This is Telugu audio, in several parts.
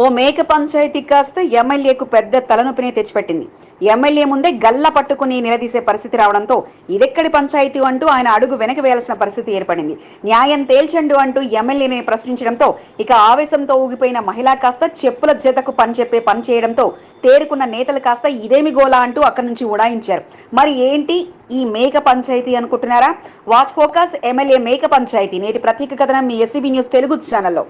ఓ మేక పంచాయతీ కాస్త ఎమ్మెల్యేకు పెద్ద తలనొప్పిని తెచ్చిపెట్టింది. ఎమ్మెల్యే ముందే గల్ల పట్టుకుని నిలదీసే పరిస్థితి రావడంతో ఇదెక్కడి పంచాయతీ అంటూ ఆయన అడుగు వెనక వేయాల్సిన పరిస్థితి ఏర్పడింది. న్యాయం తేల్చండు అంటూ ఎమ్మెల్యేని ప్రశ్నించడంతో ఇక ఆవేశంతో ఊగిపోయిన మహిళ కాస్త చెప్పుల జతకు పని చెప్పే పని చేయడంతో తేరుకున్న నేతలు కాస్త ఇదేమి గోలా అంటూ అక్కడి నుంచి ఉడాయించారు. మరి ఏంటి ఈ మేక పంచాయతీ అనుకుంటున్నారా? వాచ్ ఫోకస్ ఎమ్మెల్యే మేక పంచాయతీ. నేటి ప్రత్యేక కథనం మీ ఎస్సీబీ న్యూస్ తెలుగు ఛానల్లో.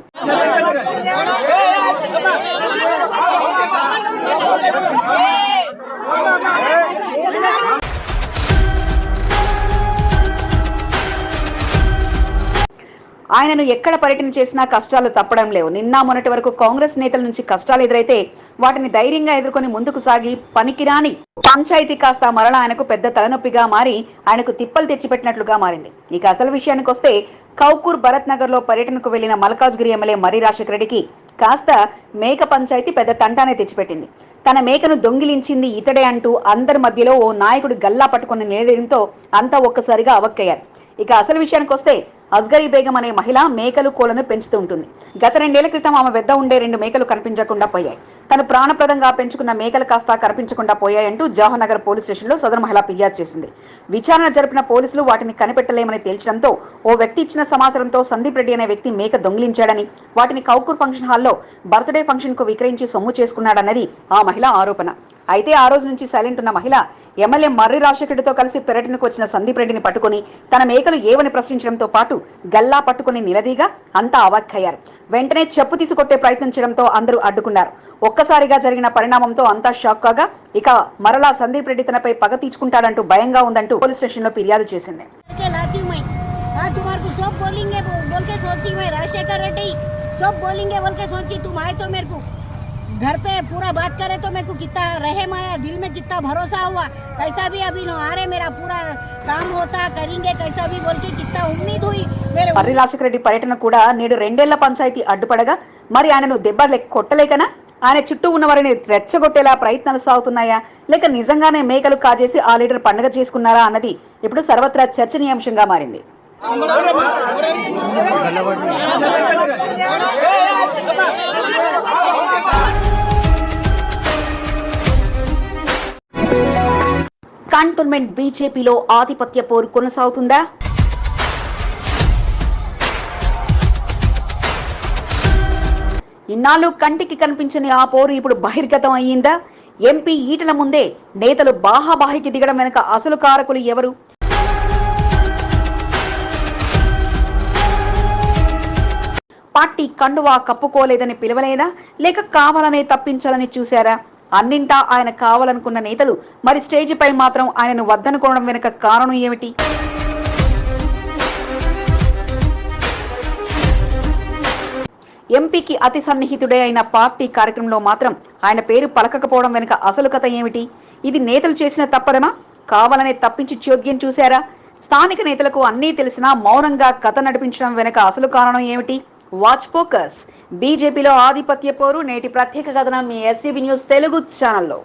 ఆయనను ఎక్కడ పర్యటన చేసినా కష్టాలు తప్పడం లేవు. నిన్న మొన్నటి వరకు కాంగ్రెస్ నేతల నుంచి కష్టాలు ఎదురైతే వాటిని ధైర్యంగా ఎదుర్కొని ముందుకు సాగి పనికిరాని పంచాయతీ కాస్త మరల ఆయనకు పెద్ద తలనొప్పిగా మారి ఆయనకు తిప్పలు తెచ్చిపెట్టినట్లుగా మారింది. ఇక అసలు విషయానికి వస్తే కౌకూర్ భరత్ నగర్లో పర్యటనకు వెళ్ళిన మల్కాజ్గిరి ఎమ్మెల్యే మర్రి రాజశేఖర రెడ్డికి కాస్త మేక పంచాయతీ పెద్ద తంటానే తెచ్చిపెట్టింది. తన మేకను దొంగిలించింది ఇతడే అంటూ అందరి మధ్యలో ఓ నాయకుడు గల్లా పట్టుకుని నిలదీయడంతో అంతా ఒక్కసారిగా అవక్కయ్యారు. ఇక అసలు విషయానికి వస్తే అస్గరీ బేగం అనే మహిళ మేకలు కోలను పెంచుతూ ఉంటుంది. గత రెండేళ్ళ క్రితం ఆమె వద్ద ఉండే రెండు మేకలు కనిపించకుండా పోయాయి. తను ప్రాణప్రదంగా పెంచుకున్న మేకలు కాస్త కనిపించకుండా పోయాయంటూ జవహర్నగర్ పోలీస్ స్టేషన్లో సదరు మహిళ ఫిర్యాదు చేసింది. విచారణ జరిపిన పోలీసులు వాటిని కనిపెట్టలేమని తేల్చడంతో ఓ వ్యక్తి ఇచ్చిన సమాచారంతో సందీప్ రెడ్డి అనే వ్యక్తి మేక దొంగిలించాడని వాటిని కౌకూర్ ఫంక్షన్ హాల్లో బర్త్డే ఫంక్షన్కు విక్రయించి సొమ్ము చేసుకున్నాడన్నది ఆ మహిళ ఆరోపణ. అయితే ఆ రోజు నుంచి సైలెంట్ ఉన్న మహిళ ఎమ్మెల్యే మర్రి రాజశేఖరెడ్డితో కలిసి పర్యటనకు వచ్చిన సందీప్ రెడ్డిని పట్టుకుని తన మేకలు ఏవని ప్రశ్నించడంతో పాటు గల్లా పట్టుకుని నిలదీగా అంతా అవాక్కయ్యారు వెంటనే చెప్పు తీసుకొట్టే ప్రయత్నం చేయడంతో అందరూ అడ్డుకున్నారు ఒక్కసారిగా జరిగిన పరిణామంతో అంతా షాక్ కాగా ఇక మరలా సందీప్ రెడ్డి తనపై పగ తీర్చుకుంటాడంటూ భయంగా ఉందంటూ పోలీస్ స్టేషన్లో ఫిర్యాదు చేసింది के लाती हूँ मैं हाँ तुम्हारे को सब बोलेंगे बो- बोल के सोची मैं राजशेखर रेड्डी सब बोलेंगे बोल के सोची तुम आए तो मेरे को घर पे पूरा बात करे तो मेरे को कितना रहे माया दिल में कितना भरोसा हुआ कैसा भी अभी नो आ रहे मेरा पूरा काम होता करेंगे कैसा भी बोल के कितना उम्मीद हुई मेरे మర్రి రాజశేఖర రెడ్డి పర్యటన కూడా నేడు రెండేళ్ల పంచాయతీ అడ్డుపడగా మరి ఆయనను దెబ్బ లెక్క కొట్టలేకనా ఆయన చుట్టూ ఉన్న వారిని రెచ్చగొట్టేలా ప్రయత్నాలు సాగుతున్నాయా లేక నిజంగానే మేకలు కాజేసి ఆ లీడర్ పండుగ చేసుకున్నారా అన్నది ఇప్పుడు సర్వత్రా చర్చనీయాంశంగా మారింది కంటోన్మెంట్ బీజేపీలో ఆధిపత్య పోరు కొనసాగుతుందా? ఇన్నాళ్ళు కంటికి కనిపించని ఆ పోరు ఇప్పుడు బహిర్గతం అయ్యిందా? ఎంపీ ఈటల ముందే నేతలు బాహాబాహికి దిగడం వెనుక అసలు కారకులు ఎవరు? పార్టీ కండువా కప్పుకోలేదని పిలవలేదా? లేక కావాలనే తప్పించాలని చూశారా? అన్నింటా ఆయన కావాలనుకున్న నేతలు మరి స్టేజిపై మాత్రం ఆయనను వద్దనుకోవడం వెనుక కారణం ఏమిటి? ఎంపీకి అతి సన్నిహితుడే అయిన పార్టీ కార్యక్రమంలో మాత్రం ఆయన పేరు పలకకపోవడం వెనుక అసలు కథ ఏమిటి? ఇది నేతలు చేసిన తప్పదమా కావాలనే తప్పించి చోద్యం చూశారా? స్థానిక నేతలకు అన్నీ తెలిసినా మౌనంగా కథ నడిపించడం వెనుక అసలు కారణం ఏమిటి? వాచ్ ఫోకస్ బీజేపీలో ఆధిపత్య పోరు నేటి ప్రత్యేక కథనం మీ ఎస్సీబీ న్యూస్ తెలుగు ఛానల్లో.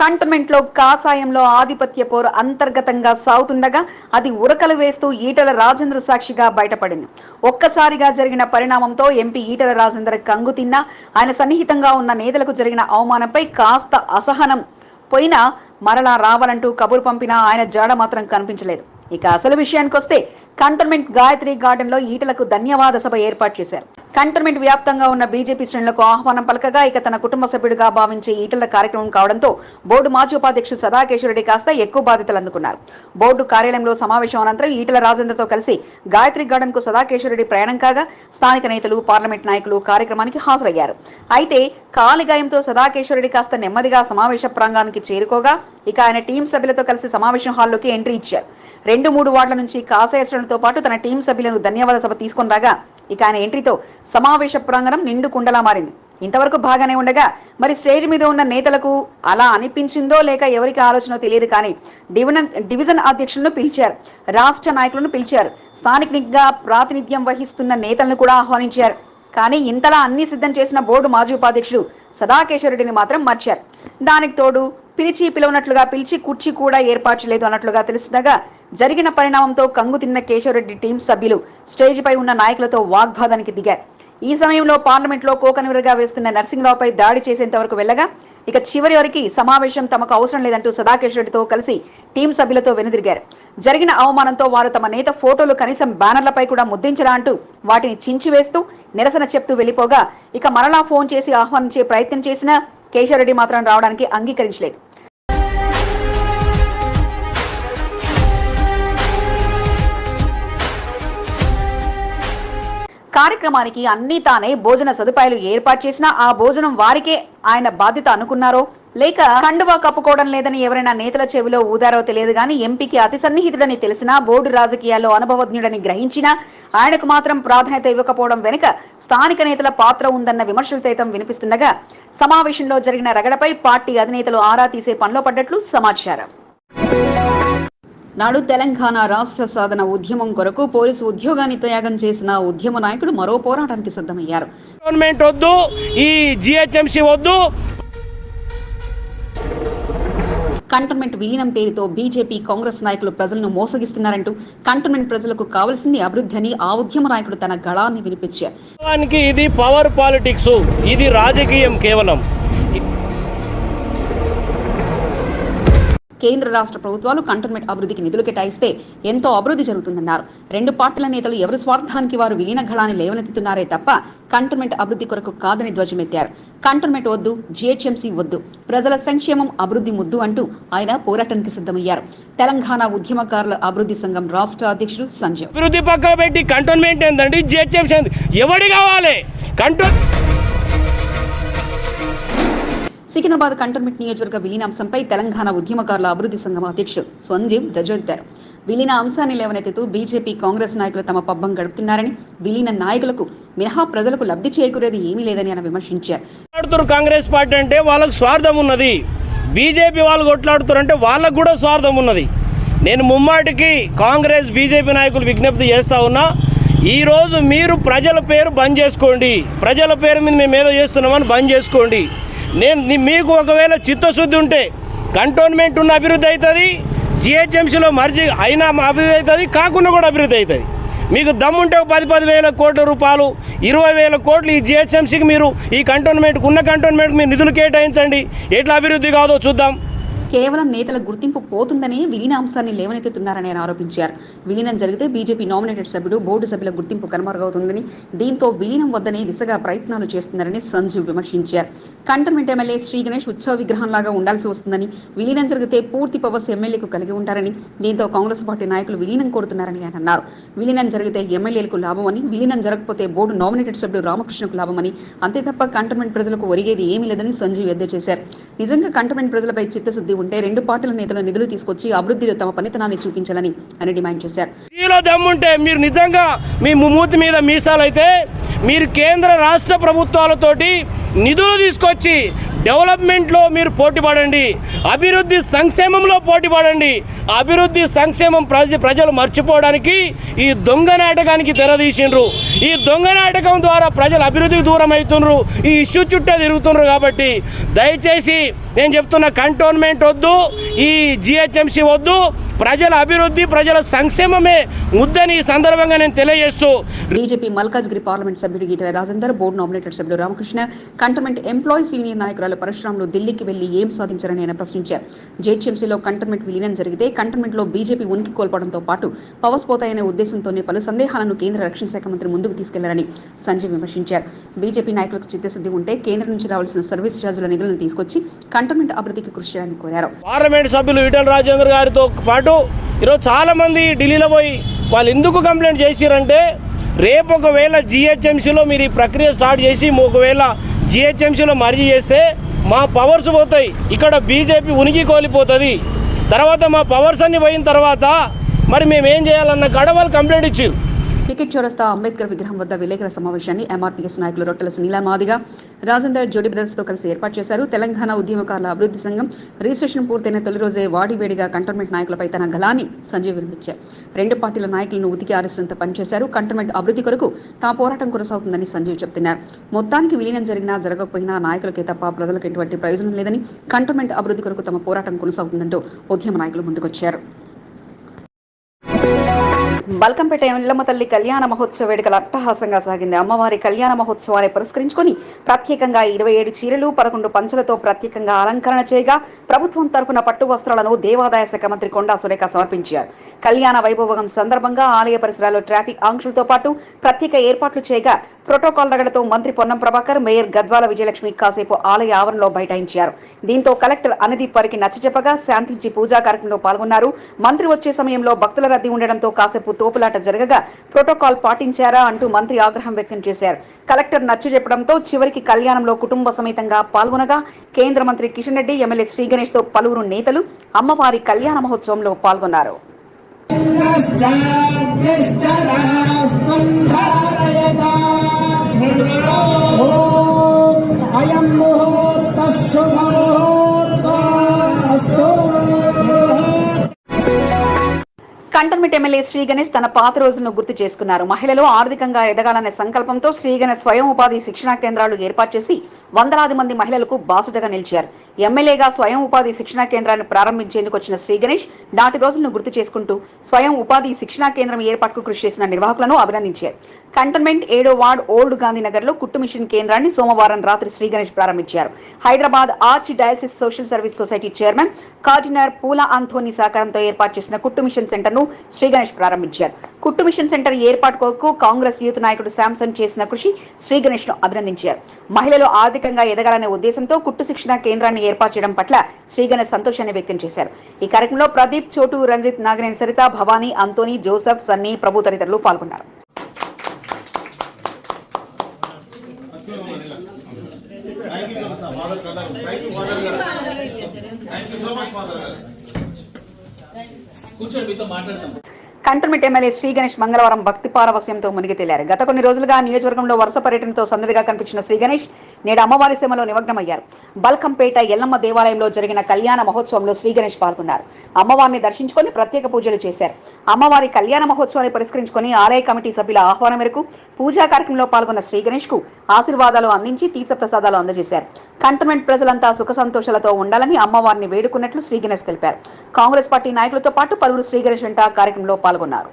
కంటోన్మెంట్లో కాసాయంలో ఆధిపత్య పోరు అంతర్గతంగా సాగుతుండగా అది ఉరకలు వేస్తూ ఈటల రాజేంద్ర సాక్షిగా బయటపడింది. ఒక్కసారిగా జరిగిన పరిణామంతో ఎంపీ ఈటల రాజేందర్ కంగు తిన్నా ఆయన సన్నిహితంగా ఉన్న నేతలకు జరిగిన అవమానంపై కాస్త అసహనం. పోయినా మరలా రావాలంటూ కబురు పంపినా ఆయన జాడ మాత్రం కనిపించలేదు. ఇక అసలు విషయానికి వస్తే కంటోన్మెంట్ గాయత్రి గార్డెన్లో ఈటలకు ధన్యవాద సభ ఏర్పాటు చేశారు. కంటోన్మెంట్ వ్యాప్తంగా ఉన్న బీజేపీ శ్రేణులకు ఆహ్వానం పలకగా ఇక తన కుటుంబ సభ్యుడిగా భావించే ఈటల కార్యక్రమం కావడంతో బోర్డు మాజీ ఉపాధ్యక్షుడు సదాకేశ్వరరెడ్డి కాస్త ఎక్కువ బాధ్యతలు అందుకున్నారు. బోర్డు కార్యాలయంలో సమావేశం అనంతరం ఈటల రాజేంద్రతో కలిసి గాయత్రి గార్డెన్కు సదాకేశ్వరరెడ్డి ప్రయాణం కాగా స్థానిక నేతలు పార్లమెంట్ నాయకులు కార్యక్రమానికి హాజరయ్యారు. అయితే కాలిగాయంతో సదాకేశ్వరరెడ్డి కాస్త నెమ్మదిగా సమావేశ ప్రాంగానికి చేరుకోగా ఇక ఆయన టీం సభ్యులతో కలిసి సమావేశం హాల్లోకి ఎంట్రీ ఇచ్చారు. రెండు మూడు వార్డుల నుంచి కాసాయశ్రలతో పాటు తన టీం సభ్యులను ధన్యవాద సభ తీసుకొని రాగా ఇక ఆయన ఎంట్రీతో సమావేశ ప్రాంగణం నిండు కుండలా మారింది. ఇంతవరకు బాగానే ఉండగా మరి స్టేజ్ మీద ఉన్న నేతలకు అలా అనిపించిందో లేక ఎవరికి ఆలోచన తెలియదు కానీ డివిజన్ డివిజన్ అధ్యక్షులను పిలిచారు. రాష్ట్ర నాయకులను పిలిచారు. స్థానికంగా ప్రాతినిధ్యం వహిస్తున్న నేతలను కూడా ఆహ్వానించారు. కానీ ఇంతలా అన్ని సిద్ధం చేసిన బోర్డు మాజీ ఉపాధ్యక్షుడు సదాకేశ్వరరెడ్డిని మాత్రం మర్చారు. దానికి తోడు పిలిచి పిలవనట్లుగా పిలిచి కుర్చీ కూడా ఏర్పాటు లేదు అన్నట్లుగా తెలుస్తుండగా జరిగిన పరిణామంతో కంగు తిన్న కేశవరెడ్డి టీం సభ్యులు స్టేజ్పై ఉన్న నాయకులతో వాగ్వాదానికి దిగారు. ఈ సమయంలో పార్లమెంట్లో కోకనివరుగా వేస్తున్న నరసింహరావుపై దాడి చేసేంత వరకు వెళ్ళగా ఇక చివరి వరకు సమావేశం తమకు అవసరం లేదంటూ సదాకేష్ రెడ్డితో కలిసి టీం సభ్యులతో వెనుదిరిగారు. జరిగిన అవమానంతో వారు తమ నేత ఫోటోలు కనీసం బ్యానర్లపై కూడా ముద్రించరా అంటూ వాటిని చించివేస్తూ నిరసన చెప్తూ వెళ్ళిపోగా ఇక మరలా ఫోన్ చేసి ఆహ్వానించే ప్రయత్నం చేసినా కేశవరెడ్డి మాత్రం రావడానికి అంగీకరించలేదు. కార్యక్రమానికి అన్నీ తానే భోజన సదుపాయాలు ఏర్పాటు చేసినా ఆ భోజనం వారికే ఆయన బాధ్యత అనుకున్నారో లేక కండువా కప్పుకోవడం లేదని ఎవరైనా నేతల చెవిలో ఊదారో తెలియదు గాని ఎంపీకి అతి సన్నిహితుడని తెలిసినా బోర్డు రాజకీయాల్లో అనుభవజ్ఞుడని గ్రహించినా ఆయనకు మాత్రం ప్రాధాన్యత ఇవ్వకపోవడం వెనుక స్థానిక నేతల పాత్ర ఉందన్న విమర్శలు సైతం వినిపిస్తుండగా సమావేశంలో జరిగిన రగడపై పార్టీ అధినేతలు ఆరా తీసే పనిలో పడ్డట్లు సమాచారం. నాడు తెలంగాణ రాష్ట్ర సాధన ఉద్యమం కొరకు పోలీసు ఉద్యోగాన్ని త్యాగం చేసిన ఉద్యమ నాయకుడు మరో పోరాటానికి సిద్ధమయ్యారు. గవర్నమెంట్ వద్దు ఈ జిహెచ్ఎంసీ వద్దు. కంటోన్మెంట్ విలీనం పేరుతో బీజేపీ కాంగ్రెస్ నాయకులు ప్రజలను మోసగిస్తున్నారంటూ కంటోన్మెంట్ ప్రజలకు కావలసింది అభివృద్ధి అని ఆ ఉద్యమ నాయకుడు తన గళాన్ని వినిపించారు. ఇది పవర్ పాలిటిక్స్ ఇది రాజకీయం కేవలం. కేంద్ర రాష్ట్ర ప్రభుత్వాలు కంటోన్మెంట్ అభివృద్ధికి నిధులు కేటాయిస్తే ఎంతో అభివృద్ధి జరుగుతుందన్నారు. రెండు పార్టీల నేతలు ఎవరి స్వార్థానికి వారు విలీన గళాన్ని లేవనెత్తుతున్నారే తప్ప కంటోన్మెంట్ అభివృద్ధి కొరకు కాదని ధ్వజమెత్తారు. కంటోన్మెంట్ వద్దు జిహెచ్ఎంసీ వద్దు ప్రజల సంక్షేమం అభివృద్ధి ముద్దు అంటూ ఆయన పోరాటానికి సిద్ధమయ్యారు. తెలంగాణ ఉద్యమకారుల అభివృద్ధి సంఘం రాష్ట్ర అధ్యక్షుడు సంజయ్. అభివృద్ధి పక్కన పెట్టి కంటోన్మెంట్ ఏంటండి జిహెచ్ఎంసీ ఎవడి కావాలి? కంటోన్ సికింద్రాబాద్ కంటోన్మెంట్ నియోజకవర్గ విలీన అంశంపై తెలంగాణ ఉద్యమకారుల అభివృద్ధి సంఘం అధ్యక్షుడు స్వంజీవ్ ధ్వజెత్తారు విలీన అంశాన్ని లేవనెత్తుతూ బీజేపీ కాంగ్రెస్ నాయకులు తమ పబ్బం గడుపుతున్నారని విలీన నాయకులకు మినహా ప్రజలకు లబ్ధి చేకూరేది ఏమీ లేదని ఆయన విమర్శించారు. కాంగ్రెస్ పార్టీ అంటే వాళ్ళకు స్వార్థం ఉన్నది. బీజేపీ వాళ్ళు కొట్లాడుతారంటే వాళ్ళకు కూడా స్వార్థం ఉన్నది. నేను ముమ్మాటికి కాంగ్రెస్ బీజేపీ నాయకులు విజ్ఞప్తి చేస్తా ఉన్నా ఈరోజు మీరు ప్రజల పేరు బంద్ చేసుకోండి. ప్రజల పేరు మీద మేము ఏదో చేస్తున్నామని బంద్ చేసుకోండి. నేను మీకు ఒకవేళ చిత్తశుద్ధి ఉంటే కంటోన్మెంట్ ఉన్న అభివృద్ధి అవుతుంది జిహెచ్ఎంసీలో మర్జీ అయినా అభివృద్ధి అవుతుంది కాకుండా కూడా అభివృద్ధి అవుతుంది. మీకు దమ్ముంటే పది పది వేల కోట్ల రూపాయలు ఇరవై వేల కోట్లు ఈ జిహెచ్ఎంసీకి మీరు ఈ కంటోన్మెంట్కి ఉన్న కంటోన్మెంట్కి మీరు నిధులు కేటాయించండి. ఎట్లా అభివృద్ధి కాదో చూద్దాం. కేవలం నేతల గుర్తింపు పోతుందని విలీనాంశాన్ని లేవనెత్తుతున్నారని ఆయన ఆరోపించారు. విలీనం జరిగితే బీజేపీ నామినేటెడ్ సభ్యుడు బోర్డు సభ్యుల గుర్తింపు కనుమరుగవుతుందని దీంతో విలీనం వద్దనే దిశగా ప్రయత్నాలు చేస్తున్నారని సంజీవ్ విమర్శించారు. కంటోన్మెంట్ ఎమ్మెల్యే శ్రీ గణేష్ ఉత్సవ విగ్రహంలాగా ఉండాల్సి వస్తుందని విలీనం జరిగితే పూర్తి పవర్స్ ఎమ్మెల్యేకు కలిగి ఉంటారని దీంతో కాంగ్రెస్ పార్టీ నాయకులు విలీనం కోరుతున్నారని ఆయన అన్నారు. విలీనం జరిగితే ఎమ్మెల్యేలకు లాభమని విలీనం జరగకపోతే బోర్డు నామినేటెడ్ సభ్యుడు రామకృష్ణకు లాభమని అంతే తప్ప కంటోన్మెంట్ ప్రజలకు ఒరిగేది ఏమీ లేదని సంజీవ్ ఎద్దు చేశారు నిజంగా కంటోన్మెంట్ ప్రజలపై చిత్తశుద్ధి ఉంటే రెండు పార్టీల నేతలు నిధులు తీసుకొచ్చి అభివృద్ధిలో తమ పనితనాన్ని చూపించాలని ఆయన డిమాండ్ చేశారు. మీలో దమ్ముంటే మీరు నిజంగా మీ మూతి మీద మీసాలైతే మీరు కేంద్ర రాష్ట్ర ప్రభుత్వాలతోటి నిధులు తీసుకొచ్చి డెవలప్మెంట్లో మీరు పోటీ పడండి అభివృద్ధి సంక్షేమంలో పోటీ పడండి అభివృద్ధి సంక్షేమం ప్రజ ప్రజలు మర్చిపోవడానికి ఈ దొంగ నాటకానికి తెరదీసిండ్రు ఈ దొంగ నాటకం ద్వారా ప్రజలు అభివృద్ధికి దూరం అవుతుండ్రు. ఈ ఇష్యూ చుట్టే తిరుగుతుండ్రు కాబట్టి దయచేసి నేను చెప్తున్న కంటోన్మెంట్ వద్దు ఈ జిహెచ్ఎంసీ వద్దు. ప్రజల అభివృద్ధి ప్రజల సంక్షేమమే ముద్దని ఈ సందర్భంగా నేను తెలియజేస్తూ. బీజేపీ మల్కాజ్గిరి పార్లమెంట్ సభ్యుడు ఈటల రాజేందర్ బోర్డు నామినేటెడ్ సభ్యుడు రామకృష్ణ కంటోన్మెంట్ ఎంప్లాయీస్ యూనియన్ నాయకురాలు పరశురాములు ఢిల్లీకి వెళ్ళి ఏం సాధించారని ఆయన ప్రశ్నించారు. జేహెచ్ఎంసీలో కంటోన్మెంట్ విలీనం జరిగితే కంటోన్మెంట్లో బీజేపీ ఉనికి కోల్పోవడంతో పాటు పవర్స్ పోతాయనే ఉద్దేశంతోనే పలు సందేహాలను కేంద్ర రక్షణ శాఖ మంత్రి ముందుకు తీసుకెళ్ళారని సంజయ్ విమర్శించారు. బీజేపీ నాయకులకు చిత్తశుద్ధి ఉంటే కేంద్రం నుంచి రావాల్సిన సర్వీస్ ఛార్జీల నిధులను తీసుకొచ్చి కంటోన్మెంట్ అభివృద్ధికి కృషి చేయాలని కోరారు. పార్లమెంట్ సభ్యులు ఈటల రాజేంద్ర గారితో పాటు ఈరోజు చాలామంది ఢిల్లీలో పోయి వాళ్ళు ఎందుకు కంప్లైంట్ చేసిరంటే రేపు ఒకవేళ జిహెచ్ఎంసీలో మీరు ఈ ప్రక్రియ స్టార్ట్ చేసి ఒకవేళ జిహెచ్ఎంసీలో మర్జీ చేస్తే మా పవర్స్ పోతాయి. ఇక్కడ బీజేపీ ఉనికి కోలిపోతుంది. తర్వాత మా పవర్స్ అన్ని పోయిన తర్వాత మరి మేము ఏం చేయాలన్న కాడ వాళ్ళు కంప్లైంట్ ఇచ్చారు టికెట్ చౌరస్తా అంబేద్కర్ విగ్రహం వద్ద విలేకరుల సమావేశాన్ని ఎంఆర్పీఎస్ నాయకులు రొట్టెల సునీల మాదిగ రాజేందర్ జోడి బ్రదర్స్తో కలిసి ఏర్పాటు చేశారు. తెలంగాణ ఉద్యమకారుల అభివృద్ధి సంఘం రిజిస్ట్రేషన్ పూర్తయిన తొలి రోజే వాడివేడిగా కంటోన్మెంట్ నాయకులపై తన గలాన్ని సంజయ్ వినిపించారు రెండు పార్టీల నాయకులను ఉతికి ఆరేసినంత పనిచేశారు. కంటోన్మెంట్ అభివృద్ధి కొరకు తమ పోరాటం కొనసాగుతుందని సంజయ్ చెప్తున్నారు. మొత్తానికి విలీనం జరిగినా జరగకపోయినా నాయకులకే తప్ప ప్రజలకు ఎటువంటి ప్రయోజనం లేదని కంటోన్మెంట్ అభివృద్ధి కొరకు తమ పోరాటం కొనసాగుతుందంటూ ఉద్యమ నాయకులు ముందుకొచ్చారు. బల్కంపేట ఎల్లమ్మ తల్లి కళ్యాణ మహోత్సవ వేడుకలు అట్టహాసంగా సాగింది. అమ్మవారి కళ్యాణ మహోత్సవాన్ని పురస్కరించుకుని ప్రత్యేకంగా ఇరవై ఏడు చీరలు పదకొండు పంచలతో ప్రత్యేకంగా అలంకరణ చేయగా ప్రభుత్వం తరఫున పట్టు వస్త్రాలను దేవాదాయ శాఖ మంత్రి కొండా సురేఖ సమర్పించారు. కళ్యాణ వైభవం సందర్భంగా ఆలయ పరిసరాల్లో ట్రాఫిక్ ఆంక్షలతో పాటు ప్రత్యేక ఏర్పాట్లు చేయగా ప్రోటోకాల్ రగడతో మంత్రి పొన్నం ప్రభాకర్ మేయర్ గద్వాల విజయలక్ష్మి కాసేపు ఆలయ ఆవరణలో బైఠాయించారు. దీంతో కలెక్టర్ అనదీప్ వారికి నచ్చజెప్పగా శాంతించి పూజా కార్యక్రమంలో పాల్గొన్నారు. మంత్రి వచ్చే సమయంలో భక్తుల రద్దీ ఉండడంతో కాసేపు తోపులాట జరగగా ప్రోటోకాల్ పాటించారా అంటూ మంత్రి ఆగ్రహం వ్యక్తం చేశారు. కలెక్టర్ నచ్చి చెప్పడంతో చివరికి కళ్యాణంలో కుటుంబ సమేతంగా పాల్గొనగా కేంద్ర మంత్రి కిషన్ రెడ్డి ఎమ్మెల్యే శ్రీ గణేష్తో పలువురు నేతలు అమ్మవారి కళ్యాణ మహోత్సవంలో పాల్గొన్నారు. అయం ముహూర్త శుభ కంటర్మిట్ ఎమ్మెల్యే శ్రీ గణేష్ తన పాత రోజులను గుర్తు చేసుకున్నారు. మహిళలు ఆర్థికంగా ఎదగాలనే సంకల్పంతో శ్రీ గణేష్ స్వయం ఉపాధి శిక్షణా కేంద్రాలు ఏర్పాటు చేసి వందలాది మంది మహిళలకు బాసుటగా నిలిచారు. ఎమ్మెల్యేగా స్వయం ఉపాధి శిక్షణా కేంద్రాన్ని ప్రారంభించేందుకు వచ్చిన శ్రీ గణేష్ నాటి రోజులను గుర్తు చేసుకుంటూ స్వయం ఉపాధి శిక్షణా కేంద్రం ఏర్పాటుకు కృషి చేసిన నిర్వాహకులను అభినందించారు. కంటోన్మెంట్ ఏడో వార్డ్ ఓల్డ్ గాంధీనగర్లో కుట్టు మిషన్ కేంద్రాన్ని సోమవారం రాత్రి శ్రీ గణేష్ ప్రారంభించారు. Hyderabad archdiocese social service society chairman cardinal Poola Anthony సహకారంతో ఏర్పాటు చేసిన కుట్టు మిషన్ సెంటర్ను శ్రీ గణేష్ ప్రారంభించారు. కుట్టు మిషన్ సెంటర్ ఏర్పాటు కొరకు కాంగ్రెస్ యూత్ నాయకుడు శాంసన్ చేసిన కృషి శ్రీ గణేష్ను అభినందించారు. మహిళలు ఆర్థికంగా ఎదగాలనే ఉద్దేశంతో కుట్టు శిక్షణ కేంద్రాన్ని ఏర్పాటు చేయడం పట్ల శ్రీ గణేష్ సంతోషాన్ని వ్యక్తం చేశారు. ఈ కార్యక్రమంలో ప్రదీప్ చోటు రంజిత్ నాగనేని సరిత భవానీ అంతోని జోసెఫ్ సన్నీ ప్రభు తదితరులు పాల్గొన్నారు. కంటోన్మెంట్ ఎమ్మెల్యే శ్రీ గణేష్ మంగళవారం భక్తి పారవస్యంతో మునిగి తేలారు. గత కొన్ని రోజులుగా నియోజకవర్గంలో వరుస పర్యటనతో సందడిగా కనిపించిన శ్రీ గణేష్ నేడు అమ్మవారి సేవలో నిమగ్నమయ్యారు. బల్కంపేట ఎల్లమ్మ దేవాలయంలో జరిగిన కళ్యాణ మహోత్సవంలో శ్రీ గణేష్ పాల్గొన్నారు. అమ్మవారిని దర్శించుకొని ప్రత్యేక పూజలు చేశారు. అమ్మవారి కళ్యాణ మహోత్సవాన్ని పురస్కరించుకొని ఆలయ కమిటీ సభ్యుల ఆహ్వానం మేరకు పూజా కార్యక్రమంలో పాల్గొన్న శ్రీ గణేష్కు ఆశీర్వాదాలు అందించి తీర్థప్రసాదాలు అందజేశారు. కంటోన్మెంట్ ప్రజలంతా సుఖ సంతోషాలతో ఉండాలని అమ్మవారిని వేడుకున్నట్లు శ్రీ గణేష్ తెలిపారు. కాంగ్రెస్ పార్టీ నాయకులతో పాటు పలువురు శ్రీ గణేష్ వెంట కార్యక్రమంలో పాల్గొన్నారు.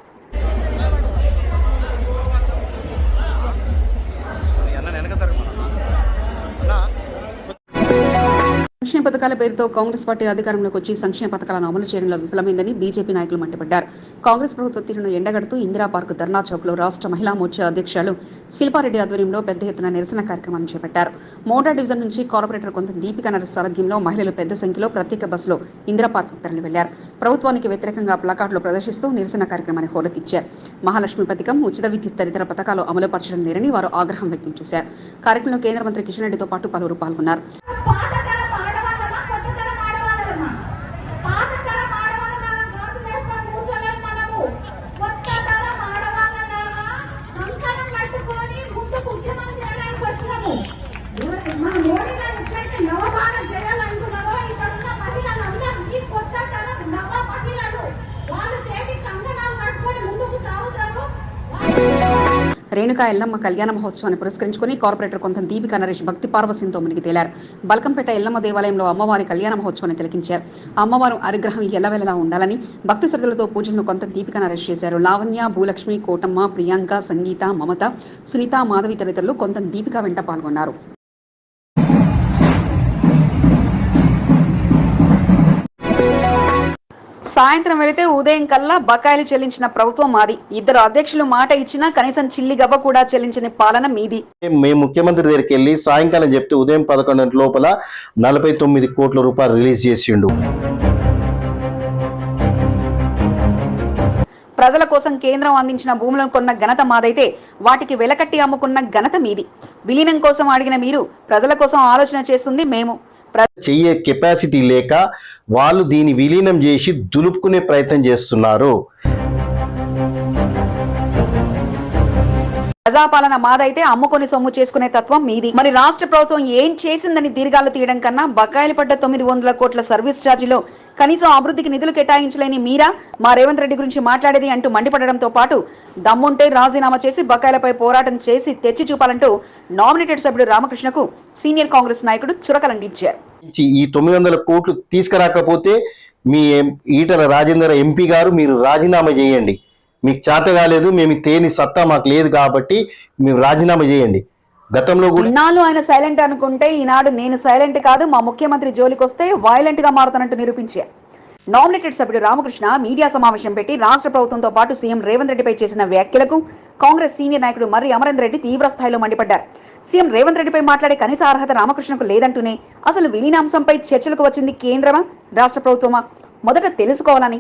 సంక్షేమ పథకాల పేరుతో కాంగ్రెస్ పార్టీ అధికారంలోకి వచ్చి సంక్షేమ పథకాలను అమలు చేయడంలో విఫలమైందని బీజేపీ నాయకులు మండిపడ్డారు. కాంగ్రెస్ ప్రభుత్వ తీరును ఎండగడుతూ ఇందిరా పార్క్ ధర్నా చౌక్లో రాష్ట్ర మహిళా మోర్చా అధ్యక్షులు శిల్పారెడ్డి ఆధ్వర్యంలో పెద్ద ఎత్తున నిరసన కార్యక్రమాన్ని చేపట్టారు. మోటా డివిజన్ నుంచి కార్పొరేటర్ కొంత దీపిక నరస్ సారథ్యంలో మహిళలు పెద్ద సంఖ్యలో ప్రత్యేక బస్సులో ఇందిరా పార్క్ తరలి వెళ్ళారు. ప్రభుత్వానికి వ్యతిరేకంగా ప్లకార్డులు ప్రదర్శిస్తూ నిరసన కార్యక్రమాన్ని హోరెత్తిచ్చారు. మహాలక్ష్మి పథకం ఉచిత విద్యుత్ తదితర పథకాలు అమలుపరచడం లేరని వారు ఆగ్రహం వ్యక్తం చేశారు. కార్యక్రమంలో కేంద్ర మంత్రి కిషన్ రెడ్డితో పాటు పలువురు పాల్గొన్నారు. రేణుకా ఎల్లమ్మ కళ్యాణ మహోత్సవాన్ని పురస్కరించుకుని కార్పొరేటర్ కొంత దీపిక నరేష్ భక్తి పార్వసింతో మునిగి తేలారు బల్కంపేట ఎల్లమ్మ దేవాలయంలో అమ్మవారి కళ్యాణ మహోత్సవాన్ని తిలకించారు. అమ్మవారు అనుగ్రహం ఎల్లవెల్లలా ఉండాలని భక్తి శ్రద్ధలతో పూజలను కొంత దీపిక నరేష్ చేశారు. లావణ్య భూలక్ష్మి కోటమ్మ ప్రియాంక సంగీత మమత సునీత మాధవి తదితరులు కొంత దీపిక వెంట పాల్గొన్నారు. సాయంత్రం వెళితే ఉదయం కల్లా బకాయిలు చెల్లించిన ప్రభుత్వం మాది. ఇద్దరు అధ్యక్షులు మాట ఇచ్చినా కనీసం చిల్లి గవ్వ కూడా చెల్లించని పాలన మీది. మేము ముఖ్యమంత్రి దగ్గరికి వెళ్ళి సాయంకాలం చెప్తే ఉదయం పదకొండు గంటల లోపల నలభై తొమ్మిది కోట్ల రూపాయలు రిలీజ్ చేసిండు. ప్రజల కోసం కేంద్రం అందించిన భూములను కొన్న ఘనత మాదైతే వాటికి వెలకట్టి అమ్ముకున్న ఘనత మీది. విలీనం కోసం అడిగిన మీరు ప్రజల కోసం ఆలోచన చేస్తుంది మేము. చెయ్యే కెపాసిటీ లేక వాళ్ళు దీన్ని విలీనం చేసి దులుపుకునే ప్రయత్నం చేస్తున్నారు. ప్రజాపాలన మాదైతే అమ్ముకొని సొమ్ము చేసుకునే తత్వం మీది. మరి రాష్ట్ర ప్రభుత్వం ఏం చేసిందని దీర్ఘాలు తీయడం కన్నా బకాయిలు పడ్డ తొమ్మిది వందల కోట్ల సర్వీస్ ఛార్జీలో కనీసం అభివృద్ధికి నిధులు కేటాయించలేని మీరా? మా రేవంత్ రెడ్డి గురించి మాట్లాడేది అంటూ మండిపడడంతో పాటు దమ్ముంటే రాజీనామా చేసి బకాయిలపై పోరాటం చేసి తెచ్చి చూపాలంటూ నామినేటెడ్ సభ్యుడు రామకృష్ణకు సీనియర్ కాంగ్రెస్ నాయకుడు చురకలంటించారు ఈ తొమ్మిది వందల కోట్లు తీసుకురాకపోతే మీ ఎం- ఈటల రాజేందర్ ఎంపీ గారు మీరు రాజీనామా చేయండి. మీకు చేత కాలేదు మేము తేని సత్తా మాకు లేదు కాబట్టి మీరు రాజీనామా చేయండి. గతంలో ఇన్నాళ్ళు ఆయన సైలెంట్ అనుకుంటే ఈనాడు నేను సైలెంట్ కాదు మా ముఖ్యమంత్రి జోలికి వస్తే వైలెంట్గా మారుతానంటూ నిరూపించారు నామినేటెడ్ సభ్యుడు రామకృష్ణ మీడియా సమావేశం పెట్టి రాష్ట్ర ప్రభుత్వంతో పాటు సీఎం రేవంత్ రెడ్డిపై చేసిన వ్యాఖ్యలకు కాంగ్రెస్ సీనియర్ నాయకుడు మర్రి అమరేందర్ రెడ్డి తీవ్ర స్థాయిలో మండిపడ్డారు. సీఎం రేవంత్ రెడ్డిపై మాట్లాడే కనీస అర్హత రామకృష్ణకు లేదంటూనే అసలు విలీనాంశంపై చర్చలకు వచ్చింది కేంద్రమా రాష్ట్ర ప్రభుత్వమా? మొదట తెలుసుకోవాలని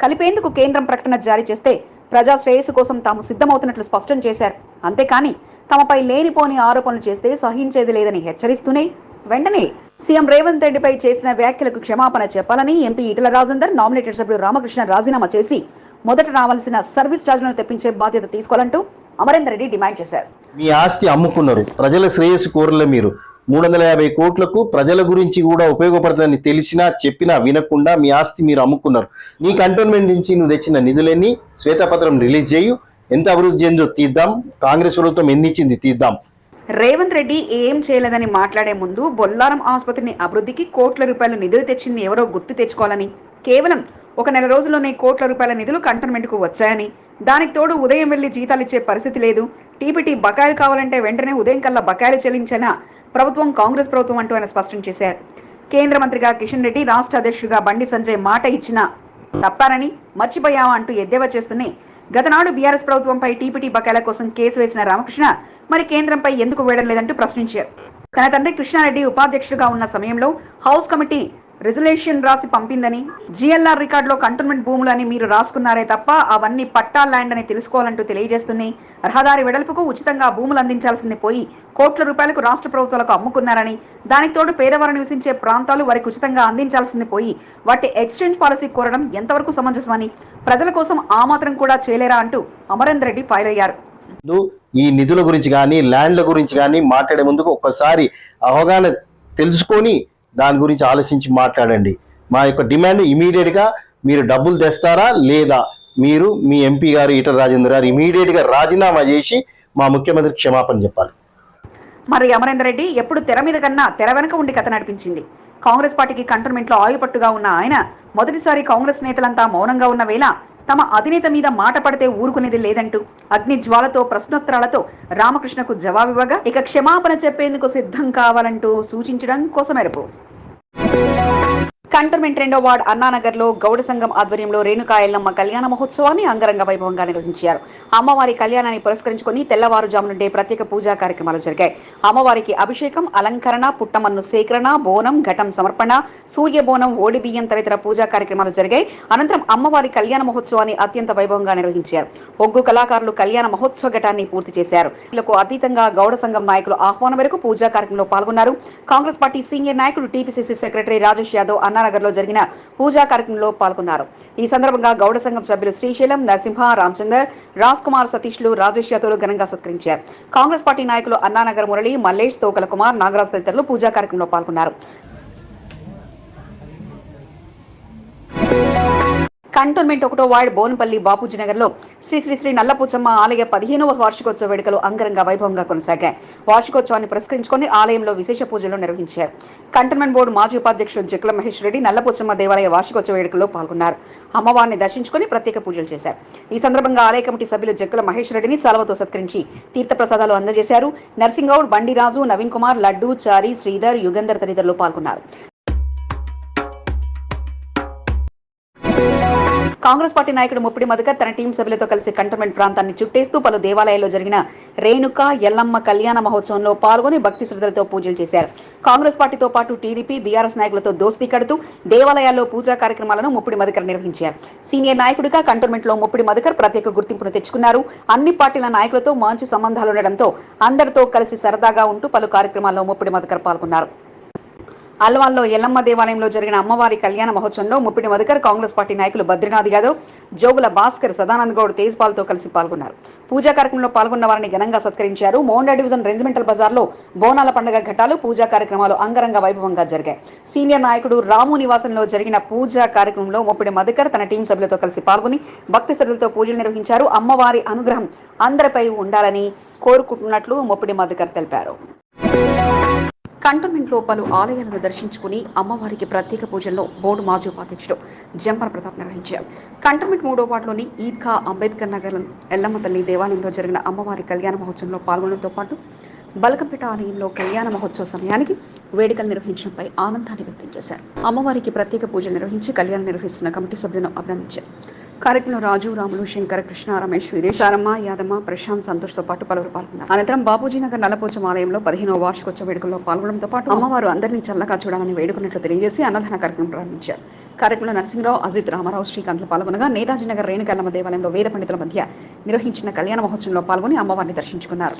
కలిపేందుకు కేంద్రం ప్రకటన జారీ చేస్తే ప్రజా శ్రేయస్సు కోసం తాము సిద్ధమవుతున్నట్లు స్పష్టం చేశారు. అంతేకాని తమపై లేనిపోని ఆరోపణలు చేస్తే సహించేది లేదని హెచ్చరిస్తూనే వెంటనే సీఎం రేవంత్ రెడ్డిపై చేసిన వ్యాఖ్యలకు క్షమాపణ చెప్పాలని ఎంపీ ఈటల రాజేందర్ నామినేటెడ్ సభ్యుడు రామకృష్ణ రాజీనామా చేసి మొదట రావాల్సిన సర్వీస్ ఛార్జీలను తెప్పించే బాధ్యత తీసుకోవాలంటూ అమరేందర్ రెడ్డి డిమాండ్ చేశారు. మీ ఆస్తి అమ్ముకున్నారు. ప్రజల శ్రేయస్సు కోరలే మీరు. మూడు వందల యాభై కోట్లకు ప్రజల గురించి కూడా ఉపయోగపడుతుందని తెలిసినా చెప్పినా వినకుండా మీ ఆస్తి మీరు అమ్ముకున్నారు. నీ కంటోన్మెంట్ నుంచి నువ్వు తెచ్చిన నిధులన్నీ శ్వేతపత్రం రిలీజ్ చేయు. ఎంత అభివృద్ధి చెందో తీద్దాం. కాంగ్రెస్ ప్రభుత్వం ఎన్నిచ్చింది తీద్దాం. రేవంత్ రెడ్డి ఏం చేయలేదని మాట్లాడే ముందు బొల్లారం ఆసుపత్రిని అభివృద్ధికి కోట్ల రూపాయలు నిధులు తెచ్చింది ఎవరో గుర్తు తెచ్చుకోవాలని. కేవలం ఒక నెల రోజుల్లోనే కోట్ల రూపాయల నిధులు కంటోన్మెంట్కు వచ్చాయని. దానికి తోడు ఉదయం వెళ్ళి జీతాలు ఇచ్చే పరిస్థితి లేదు. టీపీటీ బకాయిలు కావాలంటే వెంటనే ఉదయం కల్లా బకాయిలు చెల్లించిన? ప్రభుత్వం కాంగ్రెస్ ప్రభుత్వం అంటూ ఆయన స్పష్టం చేశారు. కేంద్ర మంత్రిగా కిషన్ రెడ్డి రాష్ట్ర అధ్యక్షుడిగా బండి సంజయ్ మాట ఇచ్చినా తప్పారని మర్చిపోయావా అంటూ ఎద్దేవా చేస్తూనే గతనాడు బీఆర్ఎస్ ప్రభుత్వంపై టీపీటీ బకాయిల కోసం కేసు వేసిన రామకృష్ణ మరి కేంద్రంపై ఎందుకు వేయడం లేదంటూ ప్రశ్నించారు. తన తండ్రి కృష్ణారెడ్డి ఉపాధ్యక్షుడిగా ఉన్న సమయంలో హౌస్ కమిటీ రెజల్యూషన్ రాసి పంపిందని జిఎల్ఆర్ రికార్డులో కంటోన్మెంట్ భూములు అని మీరు రాసుకున్నారే తప్ప అవన్నీ పట్టా ల్యాండ్ అని తెలుసుకోవాలంటూ తెలియజేస్తున్నాయి రహదారి వెడల్పుకు ఉచితంగా భూములు అందించాల్సింది పోయి కోట్ల రూపాయలకు రాష్ట్ర ప్రభుత్వాలకు అమ్ముకున్నారని దానికి తోడు పేదవారు నివసించే ప్రాంతాలు వారికి ఉచితంగా అందించాల్సింది పోయి వాటి ఎక్స్చేంజ్ పాలసీ కోరడం ఎంతవరకు సమంజసమని ప్రజల కోసం ఆ మాత్రం కూడా చేయలేరా అంటూ అమరేందర్ రెడ్డి ఫైల్ అయ్యారు. ఈ నిధుల గురించి కానీ ల్యాండ్ల గురించి కానీ మాట్లాడే ముందుకు ఒక్కసారి అవగాహన తెలుసుకొని దాని గురించి ఆలోచించి మాట్లాడండి. మా యొక్క డిమాండ్ ఇమీడియట్గా మీరు డబ్బులు తెస్తారా లేదా మీరు మీ ఎంపీ గారు ఈటల రాజేంద్ర గారు ఇమీడియట్గా రాజీనామా చేసి మా ముఖ్యమంత్రి క్షమాపణ చెప్పాలి. మరి అమరేందర్ రెడ్డి ఎప్పుడు తెర మీద కన్నా తెర వెనక ఉండి కథ నడిపించింది. కాంగ్రెస్ పార్టీకి కంటోన్మెంట్లో ఆయుపట్టుగా ఉన్న ఆయన మొదటిసారి కాంగ్రెస్ నేతలంతా మౌనంగా ఉన్న వేళ తమ అధినేత మీద మాట పడితే ఊరుకునేది లేదంటూ అగ్ని జ్వాలతో ప్రశ్నోత్తరాలతో రామకృష్ణకు జవాబివ్వగా ఇక క్షమాపణ చెప్పేందుకు సిద్ధం కావాలంటూ సూచించడం కోసమెరుపు. కంటర్మెంట్ రెండో వార్డ్ అన్నానగర్లో గౌడ సంఘం ఆధ్వర్యంలో రేణుకా ఎల్లమ్మ కళ్యాణ మహోత్సవాన్ని అంగరంగ వైభవంగా నిర్వహించారు. అమ్మవారి కళ్యాణాన్ని పురస్కరించుకొని తెల్లవారుజాము నుండే ప్రత్యేక పూజా కార్యక్రమాలు జరిగాయి. అమ్మవారికి అభిషేకం అలంకరణ పుట్టమన్ను సేకరణ బోనం ఘటం సమర్పణ సూర్య బోనం ఓడి బియ్యం తదితర పూజా కార్యక్రమాలు జరిగాయి. అనంతరం అమ్మవారి కళ్యాణ మహోత్సవాన్ని అత్యంత వైభవంగా నిర్వహించారు. ఒగ్గు కళాకారులు కళ్యాణ మహోత్సవ ఘటాన్ని పూర్తి చేశారు. అతీతంగా గౌడ సంఘం నాయకులు ఆహ్వానం మేరకు పూజా కార్యక్రమంలో పాల్గొన్నారు. కాంగ్రెస్ పార్టీ సీనియర్ నాయకులు టీపీసీసీ సెక్రటరీ రాజేష్ యాదవ్ అన్నారు లో జరిగిన పూజా కార్యక్రమంలో పాల్గొన్నారు. ఈ సందర్భంగా గౌడ సంఘం సభ్యులు శ్రీశైలం నరసింహ రామచందర్ రాజ్ కుమార్ సతీష్లు రాజేష్ యాదవ్లు ఘనంగా సత్కరించారు. కాంగ్రెస్ పార్టీ నాయకులు అన్నానగర్ మురళి మల్లేష్ తోకల కుమార్ నాగరాజ్ తదితరులు పూజా కార్యక్రమంలో పాల్గొన్నారు. కంటోన్మెంట్ ఒకటో వార్డ్ బోన్పల్లి బాపూజీ నగర్లో శ్రీ శ్రీ శ్రీ నల్లపుచ్చమ్మ ఆలయ పదిహేనవ వార్షికోత్సవ వేడుకలు అంగరంగ వైభవంగా కొనసాగాయి. వార్షికోత్సవాన్ని పురస్కరించుకొని ఆలయంలో విశేష పూజలు నిర్వహించారు. కంటోన్మెంట్ బోర్డు మాజీ ఉపాధ్యక్షుడు జక్కుల మహేష్ రెడ్డి నల్లపుచ్చమ్మ దేవాలయ వార్షికోత్సవ వేడుకల్లో పాల్గొన్నారు. అమ్మవారిని దర్శించుకొని ప్రత్యేక పూజలు చేశారు. ఈ సందర్భంగా ఆలయ కమిటీ సభ్యులు జక్కుల మహేష్ రెడ్డిని సాలవతో సత్కరించి తీర్థప్రసాదాలు అందజేశారు. నర్సింగౌడ్ బండిరాజు నవీన్ కుమార్ లడ్డు చారి శ్రీధర్ యుగంధర్ తదితరులు పాల్గొన్నారు. కాంగ్రెస్ పార్టీ నాయకుడు ముప్పిడి మధుకర్ తన టీం సభ్యులతో కలిసి కంటోన్మెంట్ ప్రాంతాన్ని చుట్టేస్తూ పలు దేవాలయాల్లో జరిగిన రేణుక ఎల్లమ్మ కళ్యాణ మహోత్సవంలో పాల్గొని భక్తి శ్రద్ధలతో పూజలు చేశారు. కాంగ్రెస్ పార్టీతో పాటు టీడీపీ బీఆర్ఎస్ నాయకులతో దోస్తీ కడుతూ దేవాలయాల్లో పూజా కార్యక్రమాలను ముప్పిడి మధుకర్ నిర్వహించారు. సీనియర్ నాయకుడిగా కంటోన్మెంట్లో ముప్పిడి మధుకర్ ప్రత్యేక గుర్తింపును తెచ్చుకున్నారు. అన్ని పార్టీల నాయకులతో మంచి సంబంధాలుండడంతో అందరితో కలిసి సరదాగా ఉంటూ పలు కార్యక్రమాల్లో ముప్పిడి మధుకర్ పాల్గొన్నారు. అల్వాల్లో ఎల్లమ్మ దేవాలయంలో జరిగిన అమ్మవారి కళ్యాణ మహోత్సవంలో ముప్పిడి మధుకర్ కాంగ్రెస్ పార్టీ నాయకులు బద్రీనాథ్ యాదవ్ జోగుల భాస్కర్ సదానంద్ గౌడ్ తేజ్పాల్తో కలిసి పాల్గొన్నారు. పూజా కార్యక్రమంలో పాల్గొన్న వారిని ఘనంగా సత్కరించారు. మోండా డివిజన్ రెజిమెంటల్ బజార్లో బోనాల పండుగ ఘటాలు పూజా కార్యక్రమాలు అంగరంగ వైభవంగా జరిగాయి. సీనియర్ నాయకుడు రాము నివాసంలో జరిగిన పూజా కార్యక్రమంలో ముప్పిడి మధుకర్ తన టీం సభ్యులతో కలిసి పాల్గొని భక్తి శ్రద్ధలతో పూజలు నిర్వహించారు. అమ్మవారి అనుగ్రహం అందరిపై ఉండాలని కోరుకుంటున్నట్లు ముప్పిడి మధుకర్ తెలిపారు. కంటోన్మెంట్లో పలు ఆలయాలను దర్శించుకుని అమ్మవారికి ప్రత్యేక పూజల్లో బోర్డు మాజీ ఉపాధ్యక్షుడు జంపర్ ప్రతాప్ నిర్వహించారు. కంటోన్మెంట్ మూడో వార్డులోని ఈద్గా అంబేద్కర్ నగర్ ఎల్లమ్మ తల్లి దేవాలయంలో జరిగిన అమ్మవారి కళ్యాణ మహోత్సవంలో పాల్గొనడంతో పాటు బలకంపేట ఆలయంలో కళ్యాణ మహోత్సవ సమయానికి వేడుకలు నిర్వహించడంపై ఆనందాన్ని వ్యక్తం చేశారు. అమ్మవారికి ప్రత్యేక పూజలు నిర్వహించి కళ్యాణం నిర్వహిస్తున్న కమిటీ సభ్యులను అభినందించారు. కార్యక్రమంలో రాజు రాములు శంకర కృష్ణ రమేష్ వీరేశారమ్మ యాదమ్మ ప్రశాంత్ సంతోష్తో పాటు పలువురు పాల్గొన్నారు. అనంతరం బాపూజీ నగర్ నల్లపోచం ఆలయంలో పదిహేనవ వార్షికోత్సవ వేడుకల్లో పాల్గొనడంతో పాటు అమ్మవారు అందరినీ చల్లగా చూడాలని వేడుకున్నట్లు తెలియజేసి అన్నదాన కార్యక్రమం ప్రారంభించారు. కార్యక్రమంలో నరసింహరావు అజిత్ రామారావు శ్రీకాంత్లు పాల్గొనగా నేతాజీ నగర్ రేణుకల్లమ్మ దేవాలయంలో వేద పండితుల మధ్య నిర్వహించిన కళ్యాణ మహోత్సవంలో పాల్గొని అమ్మవారిని దర్శించుకున్నారు.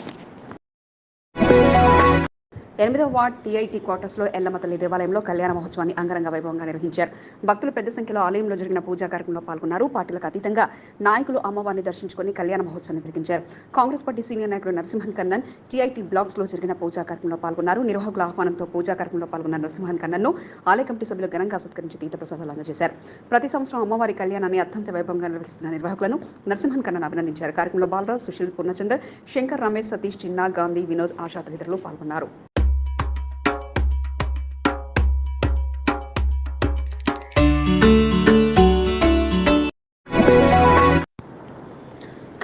ఎనిమిదవ వార్డ్ టీఐటీ క్వార్టర్స్లో ఎల్లమ్మ తల్లి దేవాలయంలో కళ్యాణ మహోత్సవాన్ని అంగరంగ వైభవంగా నిర్వహించారు. భక్తులు పెద్ద సంఖ్యలో ఆలయంలో జరిగిన పూజా కార్యక్రమంలో పాల్గొన్నారు. పార్టీలకు అతీతంగా నాయకులు అమ్మవారిని దర్శించుకుని కళ్యాణ మహోత్సవాన్ని తిరిగించారు కాంగ్రెస్ పార్టీ సీనియర్ నాయకుడు నరసింహన్ కన్నన్ టీఐటీ బ్లాక్స్లో జరిగిన పూజా కార్యక్రమంలో పాల్గొన్నారు. నిర్వాహకుల ఆహ్వానంతో పూజా కార్యక్రమంలో పాల్గొన్న నరసింహన్ కన్నన్ను ఆలయ కమిటీ సభ్యులు ఘనంగా సత్కరించి తీర్థ ప్రసాదాలు అందజేశారు. ప్రతి సంవత్సరం అమ్మవారి కళ్యాణాన్ని అత్యంత వైభవంగా నిర్వహిస్తున్న నిర్వాహకులను నరసింహన్ కన్నన్ అభినందించారు. కార్యక్రమంలో బాలరాజ్ సుశీల్ పూర్ణచందర్ శంకర్ రమేష్ సతీష్ చిన్నా గాంధీ వినోద్ ఆశా తదితరులు పాల్గొన్నారు.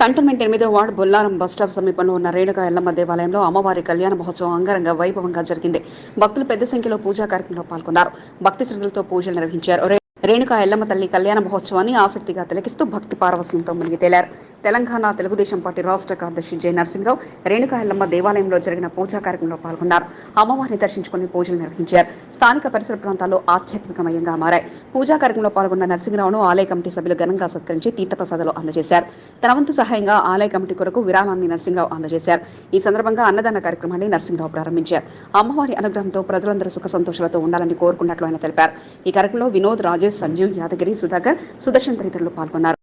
కంటోన్మెంట్ ఎనిమిదో వార్డు బొల్లారం బస్టాప్ సమీపంలో ఉన్న రేణుగా ఎల్లమ్మ దేవాలయంలో అమ్మవారి కళ్యాణ మహోత్సవం అంగరంగ వైభవంగా జరిగింది. భక్తులు పెద్ద సంఖ్యలో పూజా కార్యక్రమంలో పాల్గొన్నారు. భక్తి శ్రద్ధలతో పూజలు నిర్వహించారు. రేణుకా ఎల్లమ్మ తల్లి కళ్యాణ మహోత్సవాన్ని ఆసక్తిగా తిలకిస్తూ భక్తి పారవస్యంతో మునిగి తేలారు తెలంగాణ తెలుగుదేశం పార్టీ రాష్ట్ర కార్యదర్శి జె నరసింహరావు రేణుకా ఎల్లమ్మ దేవాలయంలో జరిగిన పూజా కార్యక్రమంలో పాల్గొన్నారు. అమ్మవారిని దర్శించుకుని పూజలు నిర్వహించారు. స్థానిక పరిసర ప్రాంతాల్లో ఆధ్యాత్మికమయంగా మారాయి. పూజా కార్యక్రమంలో పాల్గొన్న నరసింహరావును ఆలయ కమిటీ సభ్యులు ఘనంగా సత్కరించి తీర్థప్రసాదాలు అందజేశారు. తన వంతు సహాయంగా ఆలయ కమిటీ కొరకు విరాళాన్ని నరసింహరావు అందజేశారు. ఈ సందర్భంగా అన్నదాన కార్యక్రమాన్ని నరసింహరావు ప్రారంభించారు. అమ్మవారి అనుగ్రహంతో ప్రజలందరూ సుఖ సంతోషాలతో ఉండాలని కోరుకున్నట్లు ఆయన తెలిపారు. ఈ కార్యక్రమంలో వినోద్ రాజేష్ సంజీవ్ యాదగిరి సుధాకర్ సుదర్శన్ తదితరులు పాల్గొన్నారు.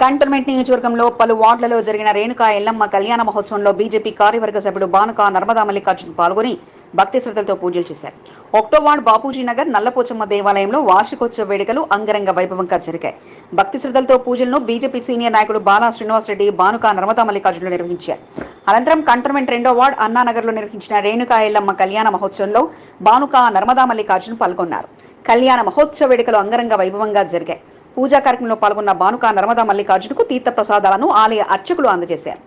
కంటోన్మెంట్ నియోజకవర్గంలో పలు వార్డులలో జరిగిన రేణుకా ఎల్లమ్మ కళ్యాణ మహోత్సవంలో బీజేపీ కార్యవర్గ సభ్యుడు బానుక నర్మదా మల్లికార్జున్ పాల్గొని భక్తి శ్రద్ధలతో పూజలు చేశారు. ఒకటో వార్డు బాపూజీ నగర్ నల్లపోచమ్మ దేవాలయంలో వార్షికోత్సవ వేడుకలు అంగరంగ వైభవంగా జరిగాయి. భక్తి శ్రద్ధలతో పూజలను బీజేపీ సీనియర్ నాయకుడు బాలా శ్రీనివాసరెడ్డి బానుక నర్మదా మల్లికార్జునులు నిర్వహించారు. అనంతరం కంటోన్మెంట్ రెండో వార్డు అన్నానగర్లో నిర్వహించిన రేణుకా ఎల్లమ్మ కళ్యాణ మహోత్సవంలో బానుక నర్మదా మల్లికార్జున్ పాల్గొన్నారు. కళ్యాణ మహోత్సవ వేడుకలు అంగరంగ వైభవంగా జరిగాయి. పూజా కార్యక్రమంలో పాల్గొన్న బానుక నర్మదా మల్లికార్జునకు తీర్థ ప్రసాదాలను ఆలయ అర్చకులు అందజేశారు.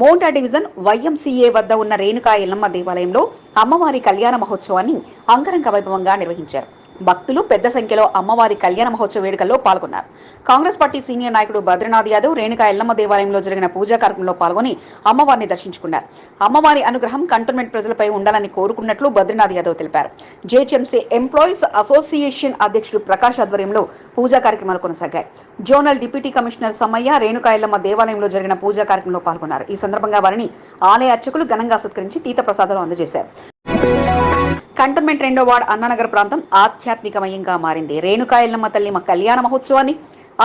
మోంటా డివిజన్ వైఎంసీఏ వద్ద ఉన్న రేణుకా ఎల్లమ్మ దేవాలయంలో అమ్మవారి కళ్యాణ మహోత్సవాన్ని అంగరంగ వైభవంగా నిర్వహించారు. భక్తులు పెద్ద సంఖ్యలో అమ్మవారి కళ్యాణ మహోత్సవ వేడుకల్లో పాల్గొన్నారు. కాంగ్రెస్ పార్టీ సీనియర్ నాయకుడు బద్రీనాథ్ యాదవ్ రేణుకా ఎల్లమ్మ దేవాలయంలో జరిగిన పూజా కార్యక్రమంలో పాల్గొని అమ్మవారిని దర్శించుకున్నారు. అమ్మవారి అనుగ్రహం కంటోన్మెంట్ ప్రజలపై ఉండాలని కోరుకున్నట్లు బద్రీనాథ్ యాదవ్ తెలిపారు. జేహెచ్ఎంసీ ఎంప్లాయీస్ అసోసియేషన్ అధ్యక్షుడు ప్రకాష్ ఆధ్వర్యంలో పూజా కార్యక్రమాలు కొనసాగాయి. Zonal deputy commissioner Sammaiah Renuka Yellamma దేవాలయంలో జరిగిన పూజా కార్యక్రమంలో పాల్గొన్నారు. ఈ సందర్భంగా వారిని ఆలయ అర్చకులు ఘనంగా సత్కరించి తీర్థ ప్రసాదాలు అందజేశారు. కంటోన్మెంట్ రెండో వార్డ్ అన్నానగర్ ప్రాంతం ఆధ్యాత్మికమయంగా మారింది. రేణుకా ఎల్లమ్మ తల్లి మా కళ్యాణ మహోత్సవాన్ని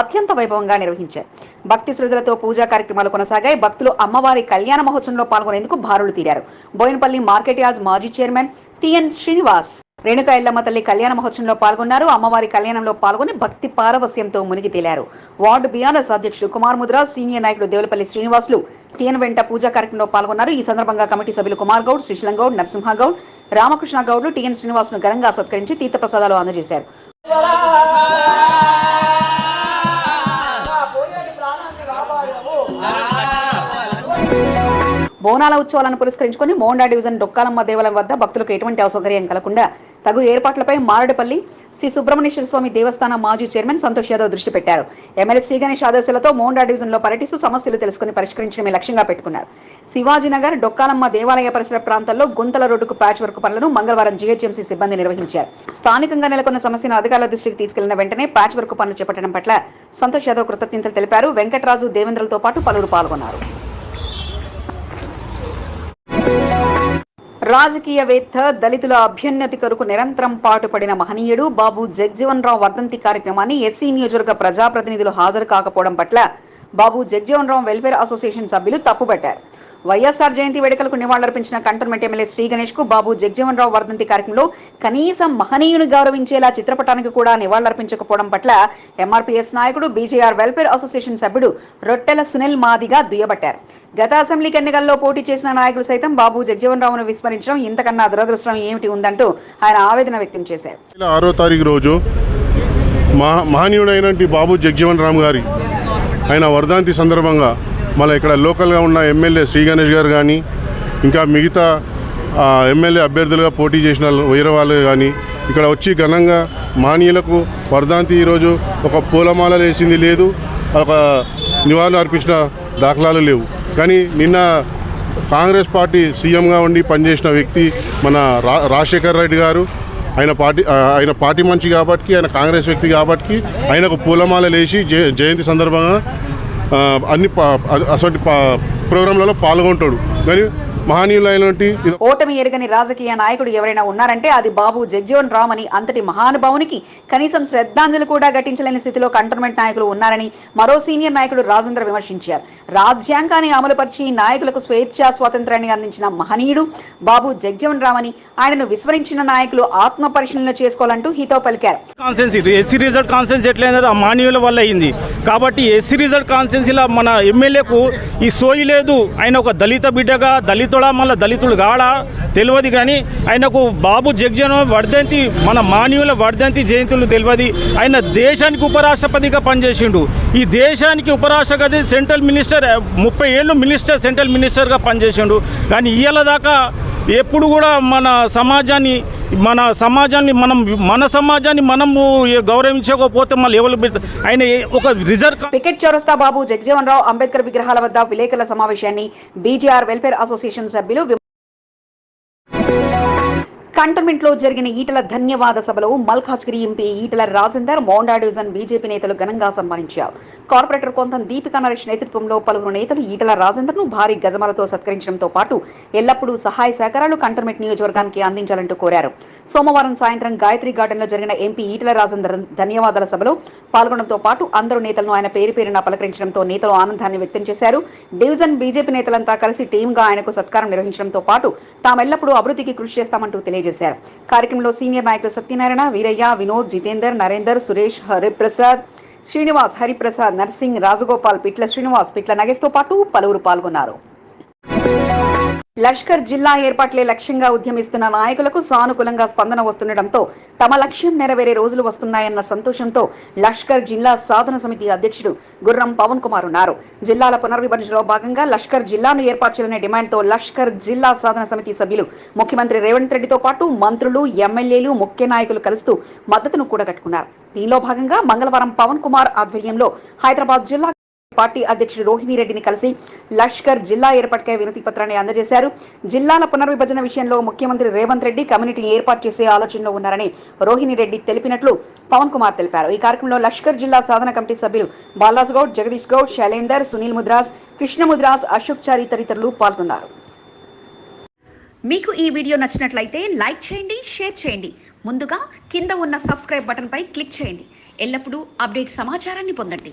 అత్యంత వైభవంగా నిర్వహించారు. భక్తి శ్రద్ధలతో పూజా కార్యక్రమాలు కొనసాగాయి. భక్తులు అమ్మవారి కళ్యాణ మహోత్సవంలో పాల్గొనేందుకు బారులు తీరారు. బోయినపల్లి మార్కెట్ యాజ్ మాజీ chairman T N Srinivas Renuka Yellamma తల్లి కళ్యాణ మహోత్సవంలో పాల్గొన్నారు. అమ్మవారి కళ్యాణంలో పాల్గొని భక్తి పారవస్యంతో మునిగి తేలారు. వార్డు బీఆర్ఎస్ అధ్యక్షుడు కుమార్ ముద్ర సీనియర్ నాయకుడు దేవులపల్లి శ్రీనివాసులు టిఎన్ వెంట పూజా కార్యక్రమంలో పాల్గొన్నారు. ఈ సందర్భంగా కమిటీ సభ్యులు కుమార్ గౌడ్ శ్రీశైలం గౌడ్ నరసింహ గౌడ్ రామకృష్ణ గౌడ్లు టిఎన్ శ్రీనివాసును ఘనంగా సత్కరించి తీర్థప్రసాదాలు అందజేశారు. బోనాల ఉత్సవాలను పురస్కరించుకొని మోండా డివిజన్ డొక్కాలమ్మ దేవాలయం వద్ద భక్తులకు ఎటువంటి అసౌకర్యం కలగకుండా తగు ఏర్పాట్లపై మారడపల్లి శ్రీ సుబ్రహ్మణ్యేశ్వర స్వామి దేవస్థానం మాజీ చైర్మన్ సంతోష్ యాదవ్ దృష్టి పెట్టారు. ఎమ్మెల్యే శ్రీ గణేష్ ఆదేశాలతో మోండా డివిజన్లో పర్యటిస్తూ సమస్యలు తెలుసుకుని పరిష్కరించడమే లక్ష్యంగా పెట్టుకున్నారు. శివాజీనగర్ డొక్కాలమ్మ దేవాలయ పరిసర ప్రాంతాల్లో గుంతల రోడ్డుకు ప్యాచ్ వర్క్ పనులను మంగళవారం జీహెచ్ఎంసీ సిబ్బంది నిర్వహించారు. స్థానికంగా నెలకొన్న సమస్యను అధికారుల దృష్టికి తీసుకెళ్ళిన వెంటనే ప్యాచ్ వర్క్ పనులు చేపట్టడం పట్ల సంతోష్ యాదవ్ కృతజ్ఞతలు తెలిపారు. వెంకటరాజు దేవేంద్రలతో పాటు పలువురు పాల్గొన్నారు. రాజకీయవేత్త దళితుల అభ్యున్నతి కొరకు నిరంతరం పాటుపడిన మహనీయుడు బాబు జగ్జీవన్ రావు వర్ధంతి కార్యక్రమాన్ని ఎస్సీ నియోజకవర్గ ప్రజాప్రతినిధులు హాజరు కాకపోవడం పట్ల బాబు జగ్జీవన్ రావు వెల్ఫేర్ అసోసియేషన్ సభ్యులు తప్పుపట్టారు వైఎస్ఆర్ జయంతి వేడుకలకు నివాళులర్పించిన కంటోన్మెంట్ ఎమ్మెల్యే శ్రీ గణేష్కు బాబు జగ్జీవన్ రావు వర్ధంతి కార్యక్రమంలో కనీసం మహనీయుని గౌరవించేలా చిత్రపటానికి కూడా నివాళులర్పించకపోవడం పట్ల ఎంఆర్పీఎస్ నాయకుడు బీజేఆర్ వెల్ఫేర్ అసోసియేషన్ సభ్యుడు రొట్టెల సునీల్ మాదిగా దుయ్యబట్టారు. గత అసెంబ్లీ ఎన్నికల్లో పోటీ చేసిన నాయకులు సైతం బాబు జగ్జీవన్ రావును విస్మరించడం ఇంతకన్నా దురదృష్టం ఏమిటి ఉందంటూ ఆయన ఆవేదన వ్యక్తం చేశారు. ఆరో తారీఖు రోజు మహా మహనీయుడైన బాబు జగ్జీవన్ రామ్ గారి ఆయన వర్ధాంతి సందర్భంగా మళ్ళీ ఇక్కడ లోకల్గా ఉన్న ఎమ్మెల్యే శ్రీ గణేష్ గారు కానీ ఇంకా మిగతా ఎమ్మెల్యే అభ్యర్థులుగా పోటీ చేసిన వేరే వాళ్ళు కానీ ఇక్కడ వచ్చి ఘనంగా మానీయులకు వర్ధాంతి ఈరోజు ఒక పూలమాల వేసింది లేదు ఒక నివాళులు అర్పించిన దాఖలాలు లేవు. కానీ నిన్న కాంగ్రెస్ పార్టీ సీఎంగా ఉండి పనిచేసిన వ్యక్తి మన రా రాజశేఖర్ రెడ్డి గారు ఆయన పార్టీ ఆయన పార్టీ మంచి కాబట్టి ఆయన కాంగ్రెస్ వ్యక్తి కాబట్టి ఆయనకు పూలమాల లేచి జయంతి సందర్భంగా అన్ని పా అటువంటి పా ప్రోగ్రాంలలో పాల్గొంటాడు. కానీ మహనీయులైనటువంటి ఓటమి ఎరగని రాజకీయ నాయకుడు ఎవరైనా ఉన్నారంటే అది బాబు జగ్జీవన్ రామ్ అని అంతటి మహానుభావునికి కనీసం శ్రద్ధాంజలి కూడా ఘటించలేని స్థితిలో కంటోన్మెంట్ నాయకులు ఉన్నారని మరో సీనియర్ నాయకుడు రాజేంద్ర విమర్శించారు. రాజ్యాంగాన్ని అమలుపరిచి నాయకులకు స్వేచ్ఛా స్వాతంత్రాన్ని అందించిన మహనీయుడు బాబు జగ్జీవన్ రామ్ అని ఆయనను విస్మరించిన నాయకులు ఆత్మ పరిశీలన చేసుకోవాలంటూ హితో పలికారు. కాన్సెన్సీ ఎస్సీ రిజల్ట్ కాన్సెన్సీ ఎట్లయిందో ఆ మాన్యుల వల్ల అయింది. కాబట్టి ఎస్సీ రిజల్ట్ కాన్సెన్సీలో మన ఎమ్మెల్యేకు ఈ సోయి లేదు. ఆయన ఒక దళిత బిడ్డగా దళితుడా మళ్ళీ దళితుడు కాడా? తెలియదు కానీ ఆయనకు బాబు జగ్జన్ వర్ధంతి మన మాన్యుల వర్ధంతి జయంతులు తెలియదు ఆయన దేశానికి ఉపరాష్ట్రపతిగా పనిచేసిండు. ఈ దేశానికి ఉపరాష్ట్రపతి సెంట్రల్ మినిస్టర్ ముప్పై ఏళ్ళు మినిస్టర్ సెంట్రల్ మినిస్టర్గా పనిచేసిండు. కానీ ఇవాళ దాకా ఎప్పుడు కూడా మన సమాజాన్ని మన సమాజాన్ని మనం మన సమాజాన్ని మనము గౌరవించకపోతే మళ్ళీ ఎవరు ఆయన ఒక రిజర్వ్ పికెట్ చౌరస్తా బాబు జగ్జీవన్ రావు అంబేద్కర్ విగ్రహాల వద్ద విలేకరుల సమావేశాన్ని బీజీఆర్ వెల్ఫేర్ అసోసియేషన్ సభ్యులు కంటోన్మెంట్లో జరిగిన ఈటల ధన్యవాద సభలో Malkajgiri MP Eatala Rajender Monda division BJP నేతలు ఘనంగా సన్మానించారు. కార్పొరేటర్ కొంత దీపికా నరేష్ నేతృత్వంలో పలువురు నేతలు ఈటల రాజేందర్ను భారీ గజమాలతో సత్కరించడంతో పాటు ఎల్లప్పుడూ సహాయ సహకారాలు కంటోన్మెంట్ నియోజకవర్గానికి అందించాలంటూ కోరారు. సోమవారం సాయంత్రం గాయత్రి గార్డెన్లో జరిగిన ఎంపీ ఈటల రాజేందర్ ధన్యవాదాల సభలో పాల్గొనడంతో పాటు అందరూ నేతలను ఆయన పేరు పేరున పలకరించడంతో నేతలు ఆనందాన్ని వ్యక్తం చేశారు. డివిజన్ బీజేపీ నేతలంతా కలిసి టీంగా ఆయనకు సత్కారం నిర్వహించడంతో పాటు తామెల్లప్పుడూ అభివృద్ధికి కృషి చేస్తామంటూ తెలియజేశారు. కార్యక్రమంలో సీనియర్ నాయకులు సత్యనారాయణ వీరయ్య వినోద్ జితేందర్ నరేందర్ సురేష్ హరిప్రసాద్ శ్రీనివాస్ హరిప్రసాద్ నర్సింగ్ రాజగోపాల్ పిట్ల శ్రీనివాస్ పిట్ల నగేష్తో పాటు పలువురు పాల్గొన్నారు. లష్కర్ జిల్లా ఏర్పాట్లే లక్ష్యంగా ఉద్యమిస్తున్న నాయకులకు సానుకూలంగా స్పందన వస్తుండటంతో తమ లక్ష్యం నెరవేరే రోజులు వస్తున్నాయన్న సంతోషంతో లష్కర్ జిల్లా సాధన సమితి అధ్యక్షుడు గుర్రం పవన్ కుమార్ ఉన్నారు. జిల్లాల పునర్విభజనలో భాగంగా లష్కర్ జిల్లాను ఏర్పాటు చేయాలనే డిమాండ్తో లష్కర్ జిల్లా సాధన సమితి సభ్యులు ముఖ్యమంత్రి రేవంత్ రెడ్డితో పాటు మంత్రులు ఎమ్మెల్యేలు ముఖ్య నాయకులు కలుస్తూ మద్దతును కూడగట్టుకున్నారు. దీనిలో భాగంగా మంగళవారం పవన్ కుమార్ ఆధ్వర్యంలో హైదరాబాద్ జిల్లా పార్టీ అధ్యక్షుడు రోహిణి రెడ్డిని కలిసి లష్కర్ జిల్లా ఏర్పాటుకై వినతి పత్రాన్ని అందజేశారు. జిల్లాల పునర్విభజన విషయంలో ముఖ్యమంత్రి రేవంత్ రెడ్డి కమ్యూనిటీని ఏర్పాటు చేసే ఆలోచనలో ఉన్నారని రోహిణి రెడ్డి తెలిపినట్లు పవన్ కుమార్ తెలిపారు. ఈ కార్యక్రమంలో లష్కర్ జిల్లా సాధన కమిటీ సభ్యులు బాలాజ్ గౌడ్ జగదీష్ గౌడ్ శైలేందర్ సునీల్ ముద్రాజ్ కృష్ణ ముద్రాస్ అశోక్ చారి తదితరులు పాల్గొన్నారు. మీకు ఈ వీడియో నచ్చినట్లయితే లైక్ చేయండి షేర్ చేయండి. ముందుగా కింద ఉన్న సబ్స్క్రైబ్ బటన్పై క్లిక్ చేయండి. ఎల్లప్పుడూ అప్డేట్ సమాచారాన్ని పొందండి.